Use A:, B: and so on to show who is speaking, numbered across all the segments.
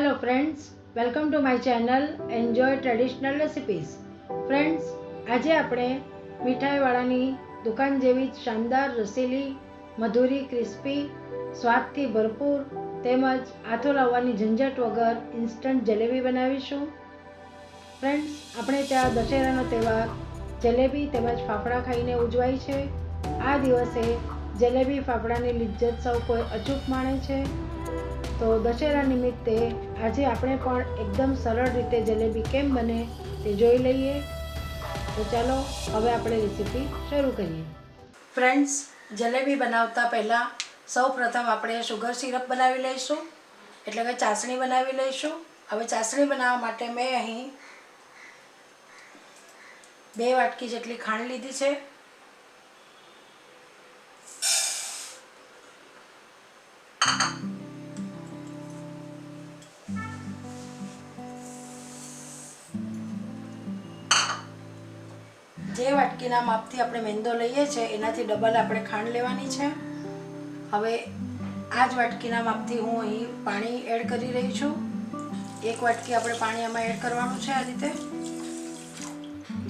A: Hello friends welcome to my channel enjoy traditional recipes friends આજે આપણે મીઠાઈવાળાની દુકાન જેવી જ શાનદાર રસીલી, મધુરી, ક્રિસ્પી, સ્વાદથી ભરપૂર તેમજ આથો લાવવાની ઝંઝટ વગર ઇન્સ્ટન્ટ જલેબી બનાવીશું. ફ્રેન્ડ્સ આપણે ત્યાં દશેરાનો તહેવાર જલેબી તેમજ ફાફડા ખાઈને ઉજવાય છે. આ દિવસે જલેબી, ફાફડાની લિજ્જત સૌ કોઈ અચૂક માણે છે. તો દશેરા નિમિત્તે આજે આપણે પણ એકદમ સરળ રીતે જલેબી કેમ બને તે જોઈ લઈએ. તો ચાલો, હવે આપણે રેસીપી શરૂ કરીએ. ફ્રેન્ડ્સ જલેબી બનાવતા પહેલાં સૌ પ્રથમ આપણે શુગર સિરપ બનાવી લઈશું. એટલે કે ચાસણી બનાવી લઈશું. હવે ચાસણી બનાવવા માટે મેં અહીં બે વાટકી જેટલી ખાંડ લીધી છે. જે વાટકીના માપથી આપણે મેંદો લઈએ છીએ, એનાથી ડબલ આપણે ખાંડ લેવાની છે. હવે આ જ વાટકીના માપથી હું અહીં પાણી એડ કરી રહી છું. એક વાટકી આપણે પાણી આમાં એડ કરવાનું છે આ રીતે.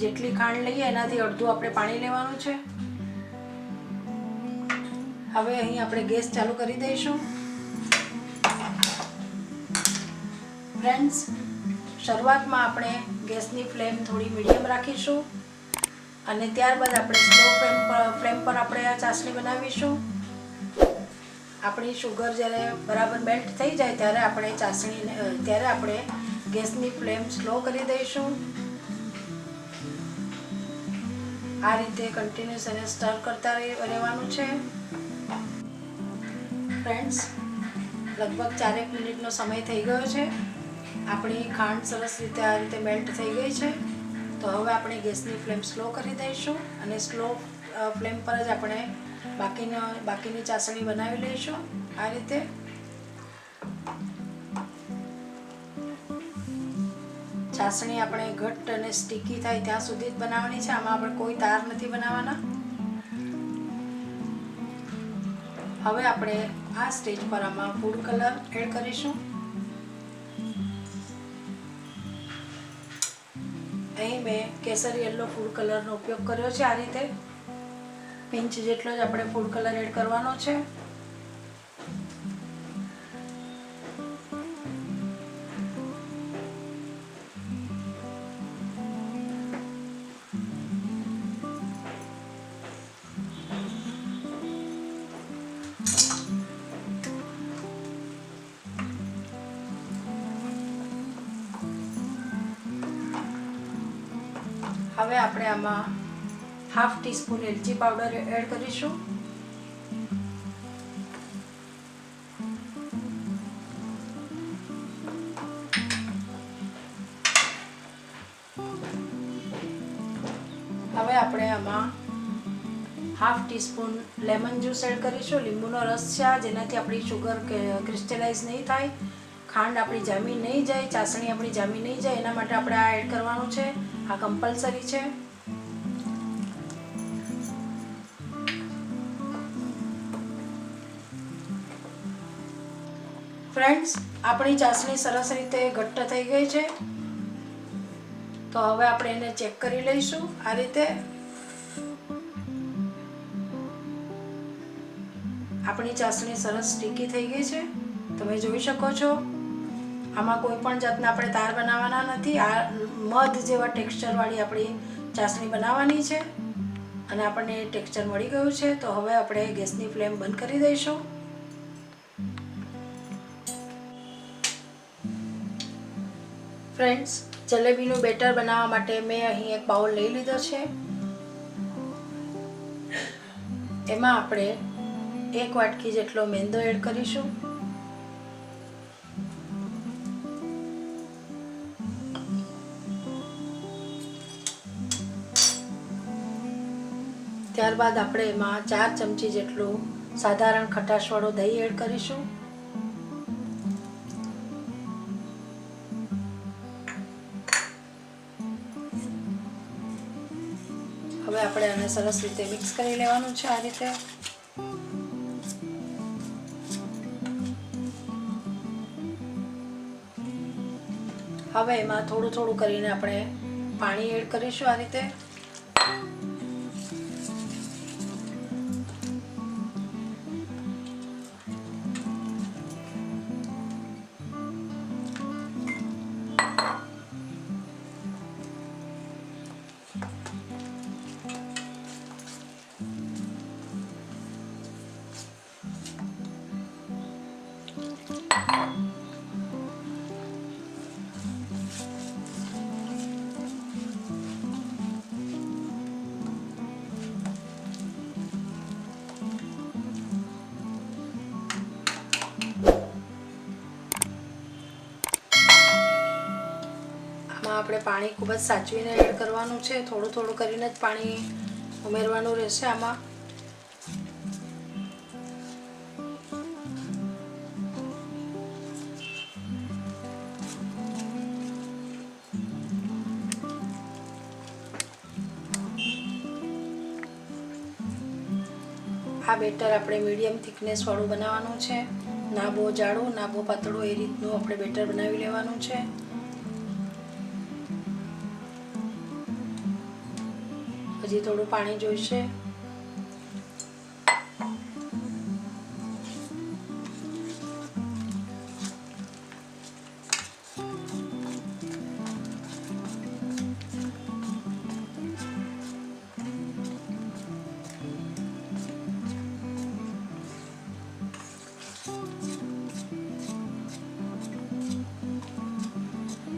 A: જેટલી ખાંડ લઈએ, એનાથી અડધું આપણે પાણી લેવાનું છે. હવે અહીં આપણે ગેસ ચાલુ કરી દઈશું. ફ્રેન્ડ્સ, શરૂઆતમાં આપણે ગેસની ફ્લેમ થોડી મીડિયમ રાખીશું. અને ત્યારબાદ આપણે સ્લો ફ્લેમ પર ફ્લેમ પર આપણે આ ચાસણી બનાવીશું. આપણી શુગર જ્યારે બરાબર મેલ્ટ થઈ જાય ત્યારે આપણે ચાસણીને ત્યારે આપણે ગેસની ફ્લેમ સ્લો કરી દઈશું. આ રીતે કન્ટિન્યુઅસ એને સ્ટર કરતા રહેવાનું છે. ફ્રેન્ડ્સ લગભગ ચારેક મિનિટનો સમય થઈ ગયો છે. આપણી ખાંડ સરસ રીતે આ રીતે મેલ્ટ થઈ ગઈ છે. તો હવે આપણે ગેસની ફ્લેમ સ્લો કરી દઈશું અને સ્લો ફ્લેમ પર જ આપણે બાકીનો, બાકીની ચાસણી બનાવી લઈશું આ રીતે. ચાસણી આપણે ઘટ્ટ અને સ્ટીકી થાય ત્યાં સુધી જ બનાવવાની છે. આમાં આપણે કોઈ તાર નથી બનાવવાના. હવે આપણે આ સ્ટેજ પર આમાં ફૂડ કલર એડ કરીશું. કેસરી યલો ફૂડ કલરનો ઉપયોગ કર્યો છે આ રીતે. પિંચ જેટલો જ આપણે ફૂડ કલર એડ કરવાનો છે. હવે આપણે આમાં હાફ ટીસ્પૂન એલચી પાવડર એડ કરીશું. હવે આપણે આમાં half teaspoon lemon juice add કરીશું. લીંબુનો રસ છે આ, જેનાથી આપણી શુગર ક્રિસ્ટલાઇઝ નહીં થાય. ખાંડ આપણી જામી નહીં જાય, ચાસણી આપણી જામી નહીં જાય. એના માટે આપણે આ એડ કરવાનું છે. આ કમ્પલસરી છે. ફ્રેન્ડ્સ આપણી ચાસણી સરસ રીતે ઘટ્ટ થઈ ગઈ છે. તો હવે આપણે એને ચેક કરી લઈશું આ રીતે. આપણી ચાસણી સરસ સ્ટીકી થઈ ગઈ છે. તમે જોઈ શકો છો. આમાં કોઈ પણ જાતના આપણે તાર બનાવવાના નથી. આ મધ જેવા ટેક્સચરવાળી આપણી ચાસણી બનાવવાની છે. અને આપણને ટેક્સચર મળી ગયું છે. તો હવે આપણે ગેસની ફ્લેમ બંધ કરી દઈશું. ફ્રેન્ડ્સ, જલેબીનું બેટર બનાવવા માટે મેં અહીં એક બાઉલ લઈ લીધો છે. એમાં આપણે એક વાટકી જેટલો મેંદો એડ કરીશું. ત્યારબાદ આપણે એમાં ચાર ચમચી જેટલું સાધારણ ખટાશવાળો દહીં એડ કરીશું. હવે આપણે આને સરસ રીતે મિક્સ કરી લેવાનું છે આ રીતે. હવે એમાં થોડું થોડું કરીને આપણે પાણી એડ કરીશું આ રીતે. આપણે પાણી ખૂબ જ સાચવીને એડ કરવાનું છે. થોડું થોડું કરીને જ પાણી ઉમેરવાનું રહેશે આમાં. આ બેટર આપણે મીડિયમ થિકનેસ વાળું બનાવવાનું છે. ના બહુ જાડું, ના બહુ પાતળું, એ રીતનું આપણે બેટર બનાવી લેવાનું છે. હજી થોડું પાણી જોઈશે.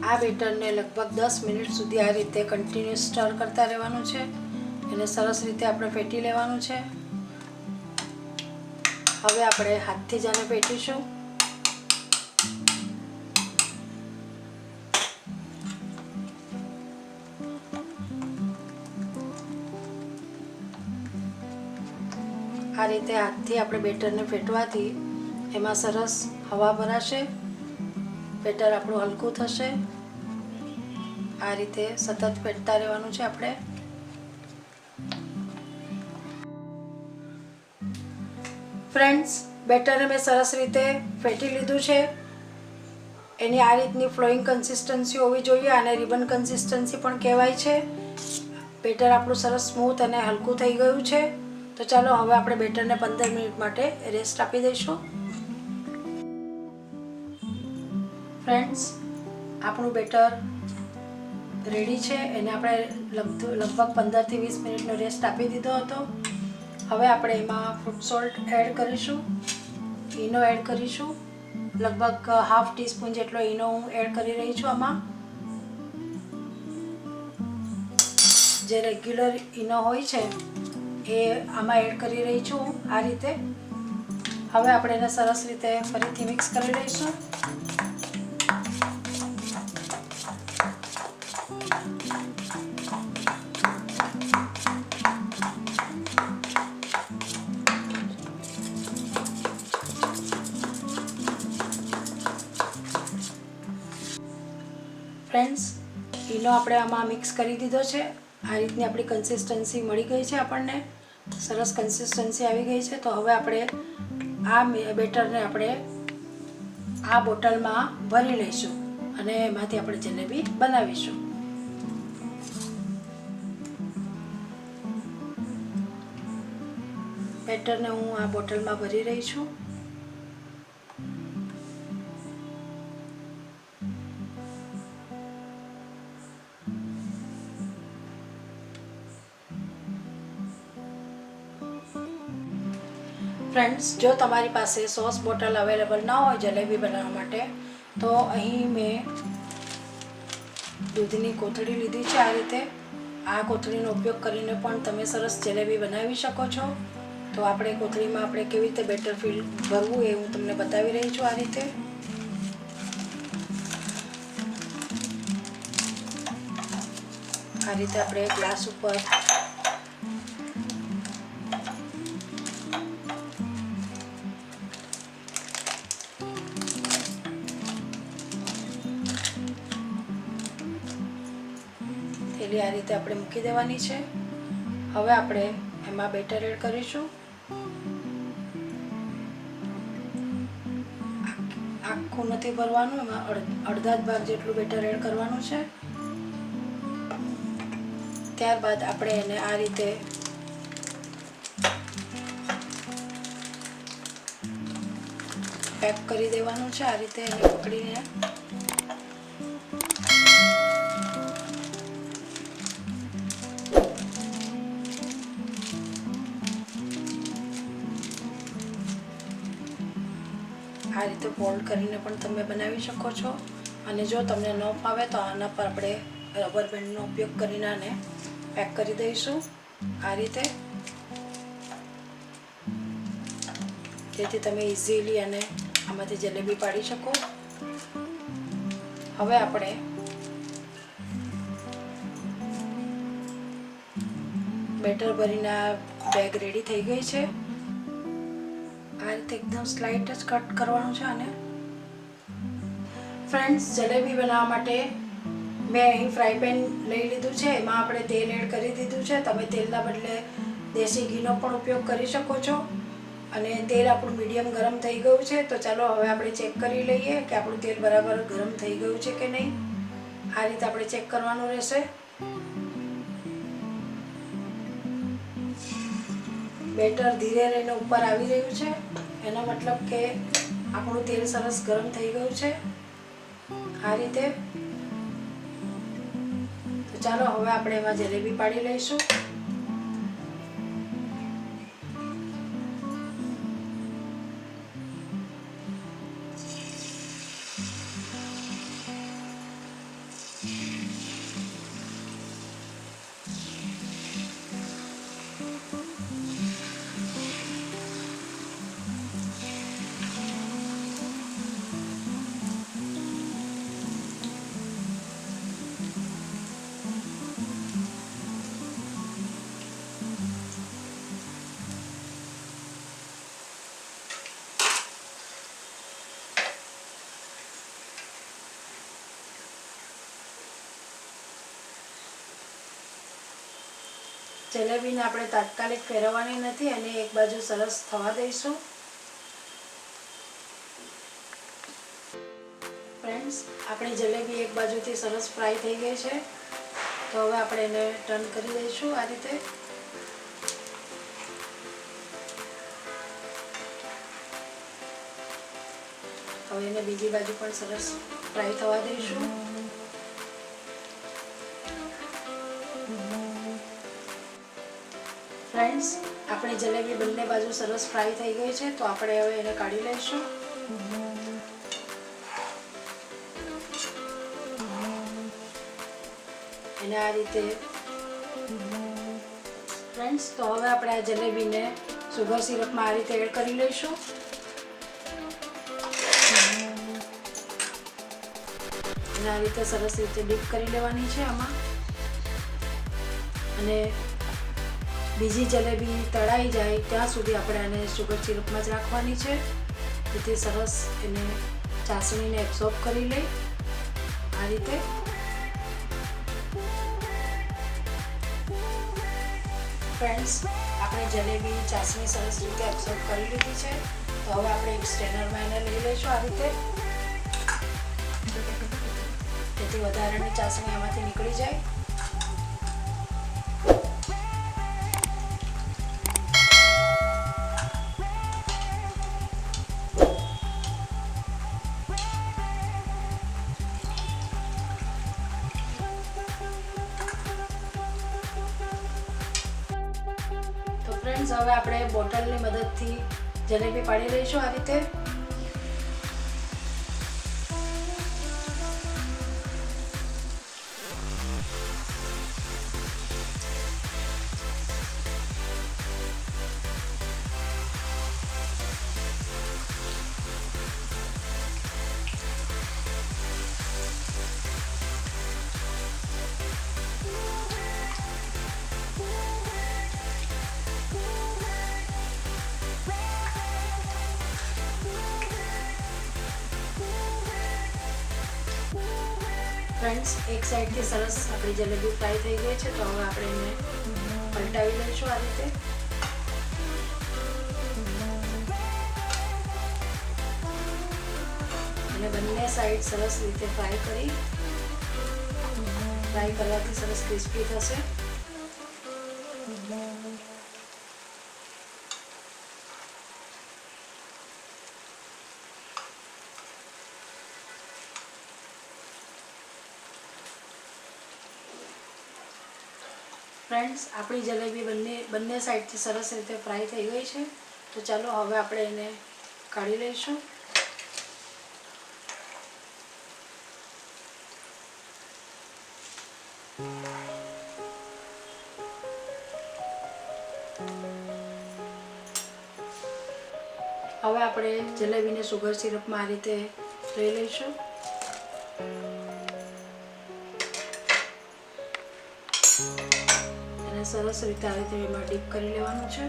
A: આ બેટરને લગભગ દસ મિનિટ સુધી આ રીતે કન્ટિન્યુઅસ સ્ટર કરતા રહેવાનું છે. એને સરસ રીતે આપણે ફેટી લેવાનું છે. હવે આપણે હાથથી જ આને ફેટીશું. આ રીતે હાથથી આપણે બેટરને ફેટવાથી એમાં સરસ હવા ભરાશે. બેટર આપણું હલકું થશે. આ રીતે સતત ફેટતા રહેવાનું છે આપણે. ફ્રેન્ડ્સ બેટરને મેં સરસ રીતે ફેટી લીધું છે. એની આ રીતની ફ્લોઈંગ કન્સિસ્ટન્સી હોવી જોઈએ અને રિબન કન્સિસ્ટન્સી પણ કહેવાય છે. બેટર આપણું સરસ સ્મૂથ અને હલકું થઈ ગયું છે. તો ચાલો હવે આપણે બેટરને પંદર મિનિટ માટે રેસ્ટ આપી દઈશું. ફ્રેન્ડ્સ આપણું બેટર રેડી છે. એને આપણે લગભગ પંદરથી વીસ મિનિટનો રેસ્ટ આપી દીધો હતો. હવે આપણે એમાં ફ્રૂટ સોલ્ટ એડ કરીશું ઈનો એડ કરીશું, લગભગ હાફ ટીસ્પૂન જેટલો ઈનો હું એડ કરી રહી છું આમાં. જે રેગ્યુલર ઈનો હોય છે, એ આમાં એડ કરી રહી છું આ રીતે. હવે આપણે એને સરસ રીતે ફરીથી મિક્સ કરી લઈશું. આપણે આમાં મિક્સ કરી દીધો છે. આ રીતની આપણી કન્સિસ્ટન્સી મળી ગઈ છે આપણને. સરસ કન્સિસ્ટન્સી આવી ગઈ છે. તો હવે આપણે આ બેટરને આપણે આ બોટલમાં ભરી લઈશું અને એમાંથી આપણે જલેબી બનાવીશું. બેટરને હું આ બોટલમાં ભરી રહી છું. ફ્રેન્ડ્સ જો તમારી પાસે સોસ બોટલ અવેલેબલ ના હોય જલેબી બનાવવા માટે, તો અહીં મેં દૂધની કોથળી લીધી છે આ રીતે. આ કોથળીનો ઉપયોગ કરીને પણ તમે સરસ જલેબી બનાવી શકો છો. તો આપણે કોથળીમાં આપણે કેવી રીતે બેટર ફીલ ભરવું એ હું તમને બતાવી રહી છું આ રીતે. આ રીતે આપણે ગ્લાસ ઉપર રીતે આપણે મૂકી દેવાની છે. હવે આપણે એમાં બેટર એડ કરીશું. આખું નથી ભરવાનું, એમાં અડ- અડધા જ ભાગ જેટલું બેટર એડ કરવાનું છે. ત્યારબાદ આપણે એને આ રીતે પેક કરી દેવાનું છે, આ રીતે એને પકડીને. આ રીતે ફોલ્ડ કરીને પણ તમે બનાવી શકો છો. અને જો તમને ન ફાવે તો આના પર આપણે રબર બેન્ડનો ઉપયોગ કરીને આને પેક કરી દઈશું. આ રીતે. જેથી તમે ઇઝીલી અને આમાંથી જલેબી પાડી શકો. હવે આપણે બેટર ભરીને બેગ રેડી થઈ ગઈ છે. એકદમ સ્લાઇટ જ કટ કરવાનું છે અને ફ્રેન્ડ્સ જલેબી બનાવવા માટે મેં અહીં ફ્રાય પેન લઈ લીધું છે. એમાં આપણે તેલ એડ કરી દીધું છે. તમે તેલના બદલે દેશી ઘીનો પણ ઉપયોગ કરી શકો છો. અને તેલ આપણું મીડિયમ ગરમ થઈ ગયું છે. તો ચાલો હવે આપણે ચેક કરી લઈએ કે આપણું તેલ બરાબર ગરમ થઈ ગયું છે કે નહીં. આ રીતે આપણે ચેક કરવાનું રહેશે. બેટર ધીરે રહીને ઉપર આવી રહ્યું છે. એનો મતલબ કે આપણું તેલ સરસ ગરમ થઈ ગયું છે. આ રીતે. તો ચાલો, હવે આપણે એમાં જલેબી પાડી લઈશું. જલેબીને આપણે તાત્કાલિક ફેરવવાની નથી અને એક બાજુ સરસ થવા દઈશું. ફ્રેન્ડ્સ આપણી જલેબી એક બાજુથી સરસ ફ્રાય થઈ ગઈ છે. તો હવે આપણે એને ટર્ન કરી દઈશું આ રીતે. હવે એને બીજી બાજુ પણ સરસ ફ્રાય થવા દઈશું. ફ્રેન્ડ્સ આપણી જલેબી બંને બાજુ સરસ ફ્રાય થઈ ગઈ છે, તો આપણે હવે એને કાઢી લઈશું. એને આ રીતે. ફ્રેન્ડ્સ તો હવે આપણે આ જલેબીને સુગર સિરપમાં આ રીતે એડ કરી લઈશું. અને આ રીતે સરસ રીતે ડીપ કરી લેવાની છે આમાં. અને બીજી જલેબી તળાઈ જાય ત્યાં સુધી આપણે આને સુગર સિરપમાં જ રાખવાની છે. જેથી સરસ એને ચાસણીને એબ્સોર્બ કરી લે આ રીતે. ફ્રેન્ડ્સ આપણે જલેબી, ચાસણી સરસ રીતે એબ્સોર્બ કરી લીધી છે. તો હવે આપણે એક સ્ટેનરમાં એને લઈ લઈશું આ રીતે. જેથી વધારાની ચાસણી આમાંથી નીકળી જાય. ફ્રેન્ડ્સ હવે આપણે બોટલની મદદથી જલેબી પાડી લઈશું આ રીતે ફ્રેન્ડ્સ એક સાઈડથી સરસ આપણી જલેબી ફ્રાય થઈ ગઈ છે, તો હવે આપણે એને પલટાવી લઈશું આ રીતે.
B: અને બંને સાઈડ સરસ રીતે ફ્રાય કરી. ફ્રાય કરવાથી સરસ ક્રિસ્પી થશે. ફ્રેન્ડ્સ આપણી જલેબી બંને બંને સાઈડથી સરસ રીતે ફ્રાય થઈ ગઈ છે. તો ચાલો હવે આપણે એને કાઢી લઈશું. હવે આપણે જલેબીને સુગર સિરપમાં આ રીતે લઈ લઈશું. સરસ રીતે આ રીતે એમાં ડીપ કરી લેવાનું છે.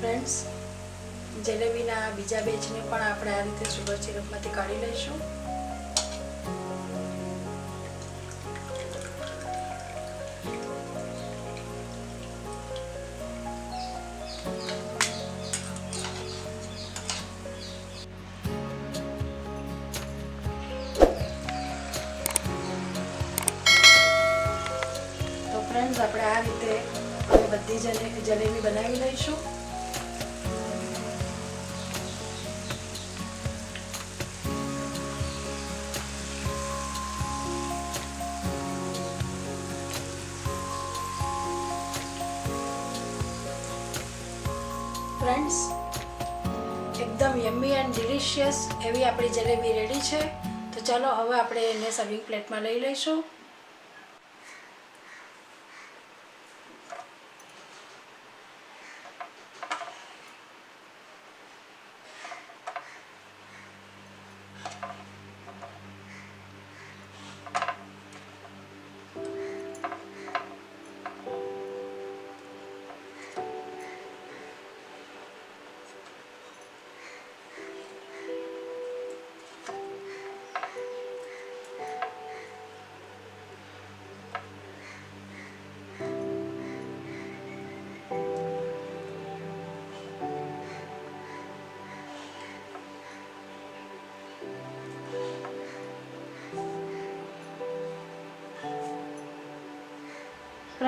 B: ફ્રેન્ડ્સ જલેબીના બીજા બેચને પણ આપણે આ રીતે સુગર સિરપમાંથી કાઢી લઈશું. તો આપણે આ રીતે હવે બધી જલે, જલેબી બનાવી લઈશું. ફ્રેન્ડ્સ, એકદમ યમ્મી એન્ડ ડિલિશિયસ એવી આપણી જલેબી રેડી છે. તો ચાલો હવે આપણે એને સર્વિંગ પ્લેટમાં લઈ લઈશું.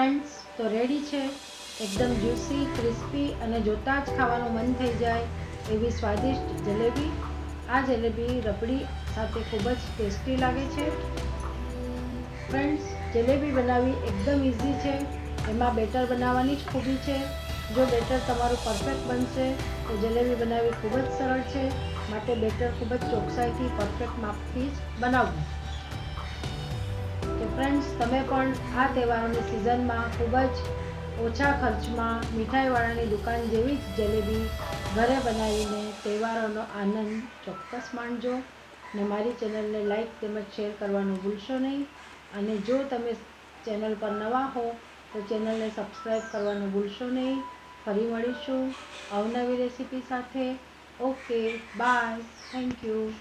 A: ફ્રેન્ડ્સ તો રેડી છે? એકદમ જ્યુસી ક્રિસ્પી અને જોતાં જ ખાવાનું મન થઈ જાય એવી સ્વાદિષ્ટ જલેબી. આ જલેબી રબડી સાથે ખૂબ જ ટેસ્ટી લાગે છે. ફ્રેન્ડ્સ જલેબી બનાવવી એકદમ ઇઝી છે. એમાં બેટર બનાવવાની જ ખૂબી છે. જો બેટર તમારું પરફેક્ટ બનશે, તો જલેબી બનાવવી ખૂબ જ સરળ છે. માટે બેટર ખૂબ જ ચોકસાઈથી પરફેક્ટ માપથી જ બનાવવું. ફ્રેન્ડ્સ તમે પણ આ તહેવારોની સિઝનમાં ખૂબ જ ઓછા ખર્ચમાં મીઠાઈવાળાની દુકાન જેવી જ જલેબી ઘરે બનાવીને તહેવારોનો આનંદ ચોક્કસ માણજો. અને મારી ચેનલને લાઈક તેમજ શેર કરવાનું ભૂલશો નહીં. અને જો તમે ચેનલ પર નવા હો, તો ચેનલને સબસ્ક્રાઈબ કરવાનું ભૂલશો નહીં. ફરી મળીશું અવનવી રેસીપી સાથે. Okay bye thank you